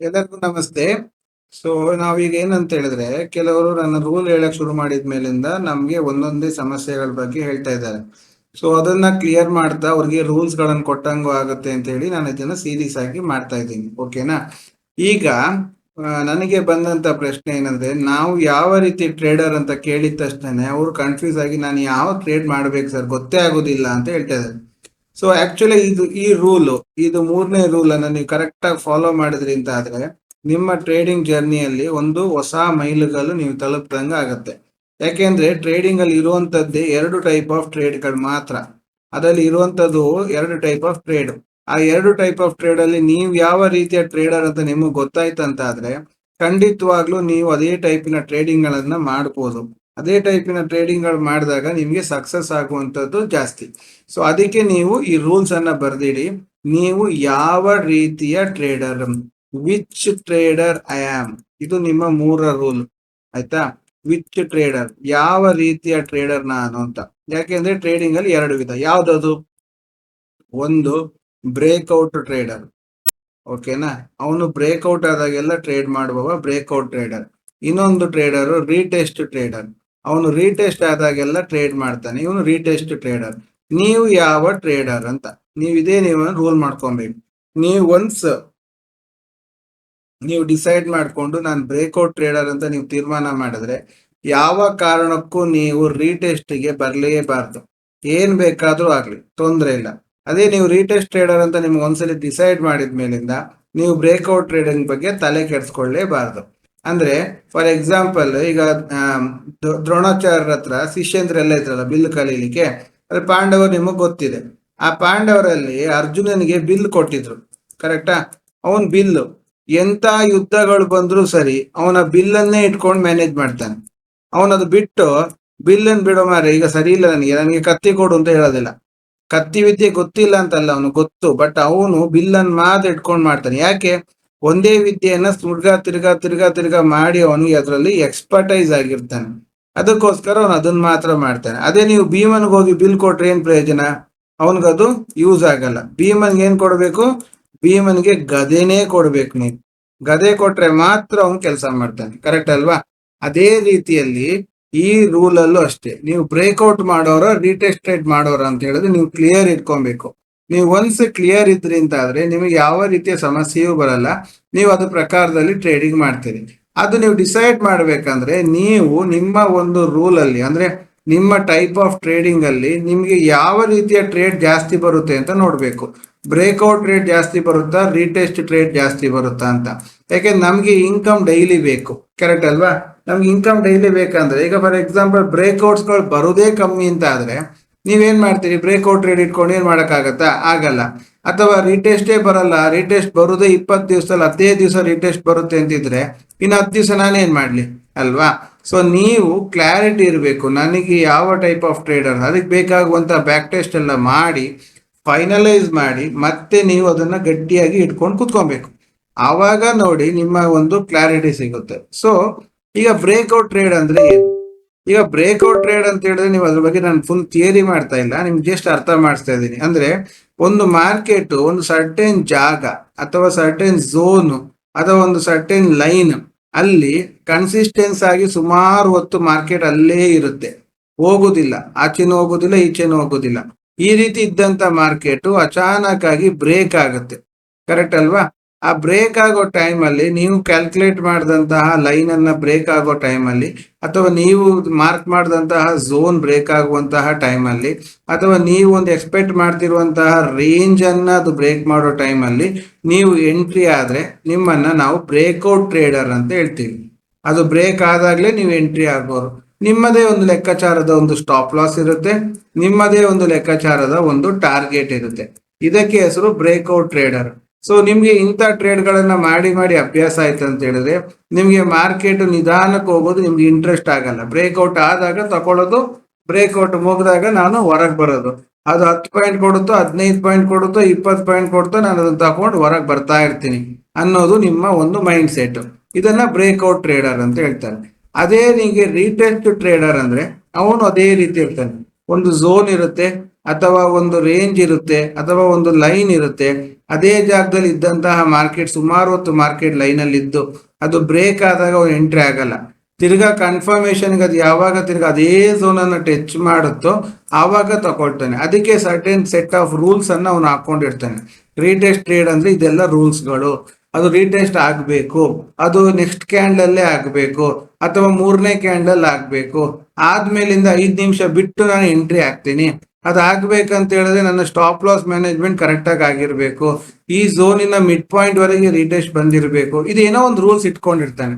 ಎಲ್ಲರಿಗೂ ನಮಸ್ತೆ. ಸೊ ನಾವೀಗ ಏನಂತ ಹೇಳಿದ್ರೆ, ಕೆಲವರು ನನ್ನ ರೂಲ್ ಹೇಳಕ್ ಶುರು ಮಾಡಿದ ಮೇಲಿಂದ ನಮ್ಗೆ ಒಂದೊಂದೇ ಸಮಸ್ಯೆಗಳ ಬಗ್ಗೆ ಹೇಳ್ತಾ ಇದ್ದಾರೆ. ಸೊ ಅದನ್ನ ಕ್ಲಿಯರ್ ಮಾಡ್ತಾ ಅವ್ರಿಗೆ ರೂಲ್ಸ್ ಗಳನ್ನ ಕೊಟ್ಟಂಗೂ ಆಗುತ್ತೆ ಅಂತ ಹೇಳಿ ನಾನು ಇದನ್ನ ಸೀರಿಯಸ್ ಆಗಿ ಮಾಡ್ತಾ ಇದ್ದೀನಿ. ಓಕೆನಾ ಈಗ ನನಗೆ ಬಂದಂತ ಪ್ರಶ್ನೆ ಏನಂದ್ರೆ, ನಾವು ಯಾವ ರೀತಿ ಟ್ರೇಡರ್ ಅಂತ ಕೇಳಿದ ತಕ್ಷಣ ಅವ್ರು ಕನ್ಫ್ಯೂಸ್ ಆಗಿ ನಾನು ಯಾವ ಟ್ರೇಡ್ ಮಾಡ್ಬೇಕು ಸರ್ ಗೊತ್ತೇ ಆಗೋದಿಲ್ಲ ಅಂತ ಹೇಳ್ತಾ ಇದ್ದಾರೆ. ಸೊ ಆಕ್ಚುಲಿ ಇದು ಈ ರೂಲ್ ಇದು ಮೂರನೇ ರೂಲ್ ಅನ್ನ ನೀವು ಕರೆಕ್ಟ್ ಆಗಿ ಫಾಲೋ ಮಾಡಿದ್ರಿ ಅಂತ ಆದ್ರೆ, ನಿಮ್ಮ ಟ್ರೇಡಿಂಗ್ ಜರ್ನಿಯಲ್ಲಿ ಒಂದು ಹೊಸ ಮೈಲುಗಲ್ಲು ನೀವು ತಲುಪ್ದಂಗ ಆಗತ್ತೆ. ಯಾಕೆಂದ್ರೆ ಟ್ರೇಡಿಂಗ್ ಅಲ್ಲಿ ಇರುವಂತದ್ದೇ ಎರಡು ಟೈಪ್ ಆಫ್ ಟ್ರೇಡ್ಗಳು ಮಾತ್ರ. ಅದರಲ್ಲಿ ಇರುವಂತದ್ದು ಎರಡು ಟೈಪ್ ಆಫ್ ಟ್ರೇಡ್ ಆ ಎರಡು ಟೈಪ್ ಆಫ್ ಟ್ರೇಡ್ ಅಲ್ಲಿ ನೀವು ಯಾವ ರೀತಿಯ ಟ್ರೇಡರ್ ಅಂತ ನಿಮಗೆ ಗೊತ್ತಾಯ್ತಂತ ಆದ್ರೆ ಖಂಡಿತವಾಗ್ಲೂ ನೀವು ಅದೇ ಟೈಪಿನ ಟ್ರೇಡಿಂಗ್ ಗಳನ್ನ ಮಾಡ್ಬೋದು. ಅದೇ ಟೈಪಿನ ಟ್ರೇಡಿಂಗ್ಗಳು ಮಾಡಿದಾಗ ನಿಮಗೆ ಸಕ್ಸಸ್ ಆಗುವಂಥದ್ದು ಜಾಸ್ತಿ. ಸೊ ಅದಕ್ಕೆ ನೀವು ಈ ರೂಲ್ಸ್ ಅನ್ನ ಬರ್ದಿಡಿ. ನೀವು ಯಾವ ರೀತಿಯ trader which trader I am ಇದು ನಿಮ್ಮ ಮೂರ ರೂಲ್ ಆಯ್ತಾ? ವಿಚ್ ಟ್ರೇಡರ್ ಯಾವ ರೀತಿಯ ಟ್ರೇಡರ್ ನಾನು ಅಂತ. ಯಾಕೆಂದ್ರೆ ಟ್ರೇಡಿಂಗ್ ಅಲ್ಲಿ ಎರಡು ವಿಧ. ಯಾವ್ದದು? ಒಂದು ಬ್ರೇಕ್ಔಟ್ ಟ್ರೇಡರ್ ಓಕೆನಾ ಅವನು ಬ್ರೇಕ್ಔಟ್ ಆದಾಗೆಲ್ಲ ಟ್ರೇಡ್ ಮಾಡುವವ ಬ್ರೇಕ್ಔಟ್ ಟ್ರೇಡರ್ ಇನ್ನೊಂದು ಟ್ರೇಡರ್ ರೀಟೆಸ್ಟ್ ಟ್ರೇಡರ್ ಅವನು ರೀಟೆಸ್ಟ್ ಆದಾಗೆಲ್ಲ ಟ್ರೇಡ್ ಮಾಡ್ತಾನೆ, ಇವನು ರೀಟೆಸ್ಟ್ ಟ್ರೇಡರ್ ನೀವು ಯಾವ ಟ್ರೇಡರ್ ಅಂತ, ನೀವು ಇದೇ ನೀವು ರೂಲ್ ಮಾಡ್ಕೊಬೇಕು. ನೀವು ಒನ್ಸ್ ನೀವು ಡಿಸೈಡ್ ಮಾಡಿಕೊಂಡು ನಾನು ಬ್ರೇಕ್ಔಟ್ ಟ್ರೇಡರ್ ಅಂತ ನೀವು ತೀರ್ಮಾನ ಮಾಡಿದ್ರೆ, ಯಾವ ಕಾರಣಕ್ಕೂ ನೀವು ರೀಟೆಸ್ಟ್ಗೆ ಬರಲೇಬಾರ್ದು ಏನ್ ಬೇಕಾದ್ರೂ ಆಗ್ಲಿ, ತೊಂದರೆ ಇಲ್ಲ. ಅದೇ ನೀವು ರೀಟೆಸ್ಟ್ ಟ್ರೇಡರ್ ಅಂತ ನಿಮ್ಗೆ ಒಂದ್ಸಲಿ ಡಿಸೈಡ್ ಮಾಡಿದ ಮೇಲಿಂದ ನೀವು ಬ್ರೇಕ್ಔಟ್ ಟ್ರೇಡಿಂಗ್ ಬಗ್ಗೆ ತಲೆ ಕೆಡಿಸ್ಕೊಳ್ಳೇಬಾರ್ದು ಅಂದ್ರೆ ಫಾರ್ ಎಕ್ಸಾಂಪಲ್ ಈಗ ದ್ರೋಣಾಚಾರ್ಯರ ಹತ್ರ ಶಿಷ್ಯಂದ್ರೆಲ್ಲ ಇದ್ರಲ್ಲ, ಬಿಲ್ ಕಲೀಲಿಕ್ಕೆ ಅಲ್ಲಿ ಪಾಂಡವರು ನಿಮಗೆ ಗೊತ್ತಿದೆ. ಆ ಪಾಂಡವರಲ್ಲಿ ಅರ್ಜುನನಿಗೆ ಬಿಲ್ ಕೊಟ್ಟಿದ್ರು ಕರೆಕ್ಟಾ ಅವನ್ ಬಿಲ್ಲು ಎಂತ ಯುದ್ಧಗಳು ಬಂದ್ರು ಸರಿ, ಅವನ ಬಿಲ್ಲನ್ನೇ ಇಟ್ಕೊಂಡು ಮ್ಯಾನೇಜ್ ಮಾಡ್ತಾನೆ. ಅವನದು ಬಿಟ್ಟು, ಬಿಲ್ಲನ್ ಬಿಡೋ ಮಾರೆ ಈಗ ಸರಿ ಇಲ್ಲ ನನಗೆ ನನಗೆ ಕತ್ತಿ ಕೊಡು ಅಂತ ಹೇಳೋದಿಲ್ಲ. ಕತ್ತಿ ವಿದ್ಯೆ ಗೊತ್ತಿಲ್ಲ ಅಂತಲ್ಲ ಅವನು, ಗೊತ್ತು ಬಟ್ ಅವನು ಬಿಲ್ಲನ್ ಮಾತ್ರ ಇಟ್ಕೊಂಡು ಮಾಡ್ತಾನೆ. ಯಾಕೆ? ಒಂದೇ ವಿದ್ಯೆಯನ್ನ ತಿರ್ಗಾ ತಿರ್ಗಾ ತಿರ್ಗಾ ತಿರ್ಗಾ ಮಾಡಿ ಅವನಿಗೆ ಅದರಲ್ಲಿ ಎಕ್ಸ್ಪರ್ಟೈಸ್ ಆಗಿರ್ತಾನೆ. ಅದಕ್ಕೋಸ್ಕರ ಅವನು ಅದನ್ನ ಮಾತ್ರ ಮಾಡ್ತಾನೆ. ಅದೇ ನೀವು ಭೀಮನ್ಗೆ ಹೋಗಿ ಬಿಲ್ ಕೊಟ್ರೆ ಏನ್ ಪ್ರಯೋಜನ? ಅವನಿಗದು ಯೂಸ್ ಆಗಲ್ಲ. ಭೀಮನ್ಗೆ ಏನ್ ಕೊಡ್ಬೇಕು? ಭೀಮನ್ಗೆ ಗದೆನೇ ಕೊಡ್ಬೇಕು ನೀವು. ಗದೆ ಕೊಟ್ರೆ ಮಾತ್ರ ಅವನು ಕೆಲಸ ಮಾಡ್ತಾನೆ. ಕರೆಕ್ಟ್ ಅಲ್ವಾ? ಅದೇ ರೀತಿಯಲ್ಲಿ ಈ ರೂಲಲ್ಲೂ ಅಷ್ಟೇ. ನೀವು ಬ್ರೇಕ್ಔಟ್ ಮಾಡೋರ ರೀಟೆಸ್ಟೆಡ್ ಮಾಡೋರ ಅಂತ ಹೇಳಿದ್ರೆ ನೀವು ಕ್ಲಿಯರ್ ಇಟ್ಕೊಬೇಕು. ನೀವು ಒನ್ಸ್ ಕ್ಲಿಯರ್ ಇದ್ರಿ ಆದ್ರೆ ನಿಮಗೆ ಯಾವ ರೀತಿಯ ಸಮಸ್ಯೆಯೂ ಬರಲ್ಲ. ನೀವು ಅದ್ರ ಪ್ರಕಾರದಲ್ಲಿ ಟ್ರೇಡಿಂಗ್ ಮಾಡ್ತೀರಿ. ಅದು ನೀವು ಡಿಸೈಡ್ ಮಾಡ್ಬೇಕಂದ್ರೆ ನೀವು ನಿಮ್ಮ ಒಂದು ರೂಲ್ ಅಲ್ಲಿ, ಅಂದ್ರೆ ನಿಮ್ಮ ಟೈಪ್ ಆಫ್ ಟ್ರೇಡಿಂಗ್ ಅಲ್ಲಿ ನಿಮ್ಗೆ ಯಾವ ರೀತಿಯ ಟ್ರೇಡ್ ಜಾಸ್ತಿ ಬರುತ್ತೆ ಅಂತ ನೋಡ್ಬೇಕು. ಬ್ರೇಕ್ಔಟ್ ಟ್ರೇಡ್ ಜಾಸ್ತಿ ಬರುತ್ತಾ ರೀಟೆಸ್ಟ್ ಟ್ರೇಡ್ ಜಾಸ್ತಿ ಬರುತ್ತಾ ಅಂತ. ಯಾಕೆ, ನಮ್ಗೆ ಇನ್ಕಮ್ ಡೈಲಿ ಬೇಕು. ಕರೆಕ್ಟ್ ಅಲ್ವಾ? ನಮ್ಗೆ ಇನ್ಕಮ್ ಡೈಲಿ ಬೇಕಂದ್ರೆ, ಈಗ ಫಾರ್ ಎಕ್ಸಾಂಪಲ್ ಬ್ರೇಕ್ಔಟ್ಸ್ಗಳು ಬರುದೇ ಕಮ್ಮಿ ಅಂತ ಆದ್ರೆ ನೀವೇನ್ ಮಾಡ್ತೀರಿ? ಬ್ರೇಕ್ಔಟ್ ಟ್ರೇಡ್ ಇಟ್ಕೊಂಡು ಏನ್ ಮಾಡಕ್ಕಾಗತ್ತಾ? ಆಗಲ್ಲ. ಅಥವಾ ರೀಟೆಸ್ಟೇ ಬರಲ್ಲ. ರೀಟೆಸ್ಟ್ ಬರುದೇ ಇಪ್ಪತ್ತು ದಿವಸದಲ್ಲಿ ಹದಿನೈದು ದಿವಸ ರೀಟೆಸ್ಟ್ ಬರುತ್ತೆ ಅಂತಿದ್ರೆ ಇನ್ನು ಹತ್ತು ದಿವಸ ನಾನೇನ್ ಮಾಡ್ಲಿ? ಅಲ್ವಾ? ಸೊ ನೀವು ಕ್ಲಾರಿಟಿ ಇರಬೇಕು. ನನಗೆ ಯಾವ ಟೈಪ್ ಆಫ್ ಟ್ರೇಡರ್ ಅದಕ್ಕೆ ಬೇಕಾಗುವಂತ ಬ್ಯಾಕ್ ಟೆಸ್ಟ್ ಎಲ್ಲ ಮಾಡಿ ಫೈನಲೈಸ್ ಮಾಡಿ, ಮತ್ತೆ ನೀವು ಅದನ್ನ ಗಟ್ಟಿಯಾಗಿ ಇಟ್ಕೊಂಡು ಕುತ್ಕೊಬೇಕು. ಆವಾಗ ನೋಡಿ ನಿಮ್ಮ ಒಂದು ಕ್ಲಾರಿಟಿ ಸಿಗುತ್ತೆ. ಸೊ ಈಗ ಬ್ರೇಕ್ಔಟ್ ಟ್ರೇಡ್ ಅಂದ್ರೆ ಏನು? ಈಗ ಬ್ರೇಕ್ಔಟ್ ಟ್ರೇಡ್ ಅಂತ ಹೇಳಿದ್ರೆ ನೀವು ಅದ್ರ ಬಗ್ಗೆ ನಾನು ಫುಲ್ ಥಿಯರಿ ಮಾಡ್ತಾ ಇಲ್ಲ, ನಿಮ್ಗೆ ಜಸ್ಟ್ ಅರ್ಥ ಮಾಡಿಸ್ತಾ ಇದ್ದೀನಿ. ಅಂದ್ರೆ ಒಂದು ಮಾರ್ಕೆಟ್ ಒಂದು ಸರ್ಟೆನ್ ಜಾಗ ಅಥವಾ ಸರ್ಟೆನ್ ಝೋನ್ ಅಥವಾ ಒಂದು ಸರ್ಟೆನ್ ಲೈನ್ ಅಲ್ಲಿ ಕನ್ಸಿಸ್ಟೆನ್ಸ್ ಆಗಿ ಸುಮಾರು ಹೊತ್ತು ಮಾರ್ಕೆಟ್ ಅಲ್ಲೇ ಇರುತ್ತೆ. ಹೋಗುದಿಲ್ಲ, ಆಚೆನೂ ಹೋಗುದಿಲ್ಲ, ಈಚೆನೂ ಹೋಗುದಿಲ್ಲ. ಈ ರೀತಿ ಇದ್ದಂತ ಮಾರ್ಕೆಟ್ ಅಚಾನಕ್ ಆಗಿ ಬ್ರೇಕ್ ಆಗುತ್ತೆ. ಕರೆಕ್ಟ್ ಅಲ್ವಾ? ಆ ಬ್ರೇಕ್ ಆಗೋ ಟೈಮ್ ಅಲ್ಲಿ ನೀವು ಕ್ಯಾಲ್ಕುಲೇಟ್ ಮಾಡಿದಂತಹ ಲೈನ್ ಅನ್ನ ಬ್ರೇಕ್ ಆಗೋ ಟೈಮ್ ಅಲ್ಲಿ ಅಥವಾ ನೀವು ಮಾರ್ಕ್ ಮಾಡಿದಂತಹ ಝೋನ್ ಬ್ರೇಕ್ ಆಗುವಂತಹ ಟೈಮ್ ಅಲ್ಲಿ ಅಥವಾ ನೀವು ಒಂದು ಎಕ್ಸ್ಪೆಕ್ಟ್ ಮಾಡ್ತಿರುವಂತಹ ರೇಂಜ್ ಅನ್ನ ಅದು ಬ್ರೇಕ್ ಮಾಡೋ ಟೈಮ್ ಅಲ್ಲಿ ನೀವು ಎಂಟ್ರಿ ಆದ್ರೆ ನಿಮ್ಮನ್ನ ನಾವು ಬ್ರೇಕ್ಔಟ್ ಟ್ರೇಡರ್ ಅಂತ ಹೇಳ್ತೀವಿ. ಅದು ಬ್ರೇಕ್ ಆದಾಗಲೇ ನೀವು ಎಂಟ್ರಿ ಆಗೋರು ನಿಮ್ಮದೇ ಒಂದು ಲೆಕ್ಕಾಚಾರದ ಒಂದು ಸ್ಟಾಪ್ ಲಾಸ್ ಇರುತ್ತೆ. ನಿಮ್ಮದೇ ಒಂದು ಲೆಕ್ಕಾಚಾರದ ಒಂದು ಟಾರ್ಗೆಟ್ ಇರುತ್ತೆ. ಇದಕ್ಕೆ ಹೆಸರು ಬ್ರೇಕ್ಔಟ್ ಟ್ರೇಡರ್ ಸೊ ನಿಮ್ಗೆ ಇಂಥ ಟ್ರೇಡ್ ಗಳನ್ನ ಮಾಡಿ ಮಾಡಿ ಅಭ್ಯಾಸ ಆಯ್ತು ಅಂತ ಹೇಳಿದ್ರೆ, ನಿಮ್ಗೆ ಮಾರ್ಕೆಟ್ ನಿಧಾನಕ್ಕೆ ಹೋಗೋದು ನಿಮ್ಗೆ ಇಂಟ್ರೆಸ್ಟ್ ಆಗಲ್ಲ. ಬ್ರೇಕ್ಔಟ್ ಆದಾಗ ತಗೊಳ್ಳೋದು ಬ್ರೇಕ್ಔಟ್ ಮುಗಿದಾಗ ನಾನು ಹೊರಗೆ ಬರೋದು. ಅದು ಹತ್ತು ಪಾಯಿಂಟ್ ಕೊಡುತ್ತೋ, ಹದಿನೈದು ಪಾಯಿಂಟ್ ಕೊಡುತ್ತೋ, ಇಪ್ಪತ್ತು ಪಾಯಿಂಟ್ ಕೊಡುತ್ತೋ, ನಾನು ಅದನ್ನ ತಕೊಂಡು ಹೊರಗೆ ಬರ್ತಾ ಇರ್ತೀನಿ ಅನ್ನೋದು ನಿಮ್ಮ ಒಂದು ಮೈಂಡ್ ಸೆಟ್ ಇದನ್ನ ಬ್ರೇಕ್ಔಟ್ ಟ್ರೇಡರ್ ಅಂತ ಹೇಳ್ತಾರೆ. ಅದೇ ನಿಮಗೆ ರೀಟೆಸ್ಟ್ ಟ್ರೇಡರ್ ಅಂದ್ರೆ, ಅವನು ಅದೇ ರೀತಿ ಇರ್ತಾನೆ. ಒಂದು ಝೋನ್ ಇರುತ್ತೆ, ಅಥವಾ ಒಂದು ರೇಂಜ್ ಇರುತ್ತೆ, ಅಥವಾ ಒಂದು ಲೈನ್ ಇರುತ್ತೆ. ಅದೇ ಜಾಗದಲ್ಲಿ ಇದ್ದಂತಹ ಮಾರ್ಕೆಟ್ ಸುಮಾರು ಹೊತ್ತು ಮಾರ್ಕೆಟ್ ಲೈನ್ ಅಲ್ಲಿ ಇದ್ದು, ಅದು ಬ್ರೇಕ್ ಆದಾಗ ಅವ್ನು ಎಂಟ್ರಿ ಆಗಲ್ಲ. ತಿರ್ಗಾ ಕನ್ಫರ್ಮೇಶನ್ಗೆ ಅದು ಯಾವಾಗ ತಿರ್ಗಾ ಅದೇ ಝೋನ್ ಅನ್ನು ಟಚ್ ಮಾಡುತ್ತೋ, ಆವಾಗ ತಗೊಳ್ತಾನೆ ಅದಕ್ಕೆ ಸರ್ಟೆನ್ ಸೆಟ್ ಆಫ್ ರೂಲ್ಸ್ ಅನ್ನ ಅವನು ಹಾಕೊಂಡಿರ್ತಾನೆ. ರೀಟೆಸ್ಟ್ ಟ್ರೇಡ್ ಅಂದ್ರೆ ಇದೆಲ್ಲ ರೂಲ್ಸ್ಗಳು ಅದು ರೀಟೆಸ್ಟ್ ಆಗಬೇಕು, ಅದು ನೆಕ್ಸ್ಟ್ ಕ್ಯಾಂಡಲ್ಲೇ ಆಗಬೇಕು, ಅಥವಾ ಮೂರನೇ ಕ್ಯಾಂಡಲ್ ಆಗಬೇಕು. ಆದ್ಮೇಲಿಂದ ಐದು ನಿಮಿಷ ಬಿಟ್ಟು ನಾನು ಎಂಟ್ರಿ ಆಗ್ತೀನಿ ಅದಾಗಬೇಕಂತ ಹೇಳಿದ್ರೆ ನನ್ನ ಸ್ಟಾಪ್ ಲಾಸ್ ಮ್ಯಾನೇಜ್ಮೆಂಟ್ ಕರೆಕ್ಟಾಗಿ ಆಗಿರಬೇಕು. ಈ ಝೋನಿನ ಮಿಡ್ ಪಾಯಿಂಟ್ ವರೆಗೆ ರೀಟೆಸ್ಟ್ ಬಂದಿರಬೇಕು. ಇದೇನೋ ಒಂದು ರೂಲ್ಸ್ ಇಟ್ಕೊಂಡಿರ್ತಾನೆ.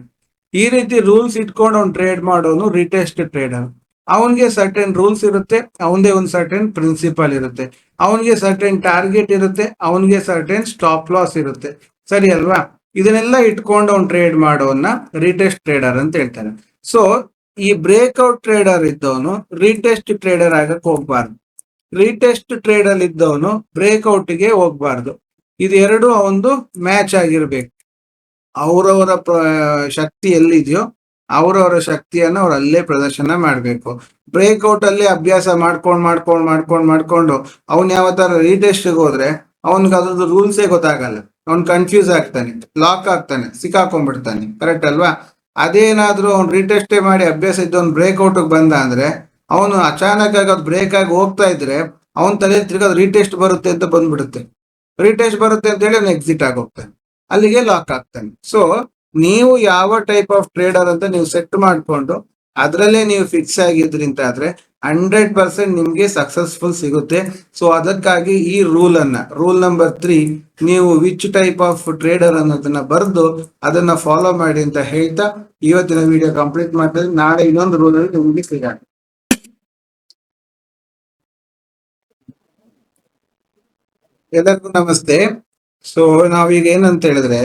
ಈ ರೀತಿ ರೂಲ್ಸ್ ಇಟ್ಕೊಂಡು ಅವ್ನು ಟ್ರೇಡ್ ಮಾಡೋನು ರಿಟೆಸ್ಟ್ ಟ್ರೇಡರ್ ಅವನಿಗೆ ಸರ್ಟನ್ ರೂಲ್ಸ್ ಇರುತ್ತೆ, ಅವನದೇ ಒಂದು ಸರ್ಟೆನ್ ಪ್ರಿನ್ಸಿಪಲ್ ಇರುತ್ತೆ. ಅವನಿಗೆ ಸರ್ಟನ್ ಟಾರ್ಗೆಟ್ ಇರುತ್ತೆ, ಅವನಿಗೆ ಸರ್ಟನ್ ಸ್ಟಾಪ್ ಲಾಸ್ ಇರುತ್ತೆ. ಸರಿ ಅಲ್ವಾ? ಇದನ್ನೆಲ್ಲ ಇಟ್ಕೊಂಡು ಅವ್ನು ಟ್ರೇಡ್ ಮಾಡೋನ್ನ ರಿಟೆಸ್ಟ್ ಟ್ರೇಡರ್ ಅಂತ ಹೇಳ್ತಾರೆ. ಸೊ ಈ ಬ್ರೇಕ್ಔಟ್ ಟ್ರೇಡರ್ ಇದ್ದವನು ರಿಟೆಸ್ಟ್ ಟ್ರೇಡರ್ ಆಗಕ್ಕೆ ಹೋಗ್ಬಾರ್ದು. ರಿಟೆಸ್ಟ್ ಟ್ರೇಡ್ ಅಲ್ಲಿ ಇದ್ದವನು ಬ್ರೇಕ್ಔಟ್ಗೆ ಹೋಗ್ಬಾರ್ದು. ಇದೆರಡು ಒಂದು ಮ್ಯಾಚ್ ಆಗಿರ್ಬೇಕು. ಅವರವರ ಶಕ್ತಿ ಎಲ್ಲಿದೆಯೋ ಅವರವರ ಶಕ್ತಿಯನ್ನ ಅವ್ರು ಅಲ್ಲೇ ಪ್ರದರ್ಶನ ಮಾಡಬೇಕು. ಬ್ರೇಕ್ಔಟ್ ಅಲ್ಲಿ ಅಭ್ಯಾಸ ಮಾಡ್ಕೊಂಡು ಮಾಡ್ಕೊಂಡು ಮಾಡ್ಕೊಂಡು ಮಾಡ್ಕೊಂಡು ಅವ್ನ್ ಯಾವ ತರ ಹೋದ್ರೆ ಅವನ್ಗೆ ಅದ್ರದ್ದು ರೂಲ್ಸೇ ಗೊತ್ತಾಗಲ್ಲ. ಅವ್ನ್ ಕನ್ಫ್ಯೂಸ್ ಆಗ್ತಾನೆ ಲಾಕ್ ಆಗ್ತಾನೆ, ಸಿಕ್ಕಾಕೊಂಡ್ಬಿಡ್ತಾನೆ. ಕರೆಕ್ಟ್ ಅಲ್ವಾ? ಅದೇನಾದ್ರೂ ಅವ್ನು ರೀಟೆಸ್ಟೇ ಮಾಡಿ ಅಭ್ಯಾಸ ಇದ್ದವ್ನು ಬ್ರೇಕ್ಔಟ್ ಬಂದ ಅಂದ್ರೆ, ಅವನು ಅಚಾನಕ್ ಆಗಿ ಅದು ಬ್ರೇಕ್ ಆಗಿ ಹೋಗ್ತಾ ಇದ್ರೆ, ಅವನ್ ತಲೆ ತಿರ್ಗಾ ರೀಟೆಸ್ಟ್ ಬರುತ್ತೆ ಅಂತ ಬಂದ್ಬಿಡುತ್ತೆ. ರೀಟೆಸ್ಟ್ ಬರುತ್ತೆ ಅಂತ ಹೇಳಿ ಅವ್ನು ಎಕ್ಸಿಟ್ ಆಗೋಗ್ತಾನೆ ಅಲ್ಲಿಗೆ ಲಾಕ್ ಆಗ್ತಾನೆ. ಸೊ ನೀವು ಯಾವ ಟೈಪ್ ಆಫ್ ಟ್ರೇಡರ್ ಅಂತ ನೀವು ಸೆಟ್ ಮಾಡ್ಕೊಂಡು, ಅದರಲ್ಲೇ ನೀವು ಫಿಕ್ಸ್ ಆಗಿದ್ರಿಂದ ಆದ್ರೆ ಹಂಡ್ರೆಡ್ ಪರ್ಸೆಂಟ್ ನಿಮ್ಗೆ ಸಕ್ಸಸ್ಫುಲ್ ಸಿಗುತ್ತೆ. ಸೊ ಅದಕ್ಕಾಗಿ ಈ ರೂಲ್ ಅನ್ನ ರೂಲ್ ನಂಬರ್ ತ್ರೀ ನೀವು ವಿಚ್ ಟೈಪ್ ಆಫ್ ಟ್ರೇಡರ್ ಅನ್ನೋದನ್ನ ಬರೆದು ಅದನ್ನ ಫಾಲೋ ಮಾಡಿ ಅಂತ ಹೇಳ್ತಾ ಇವತ್ತಿನ ವಿಡಿಯೋ ಕಂಪ್ಲೀಟ್ ಮಾಡ್ತಾರೆ ನಾಳೆ ಇನ್ನೊಂದು ರೂಲ್ ಅಲ್ಲಿ ನಿಮ್ಗೆ ಸಿಗೋಣ ಎಲ್ಲರಿಗೂ ನಮಸ್ತೆ. ಸೊ ನಾವೀಗ ಏನಂತ ಹೇಳಿದ್ರೆ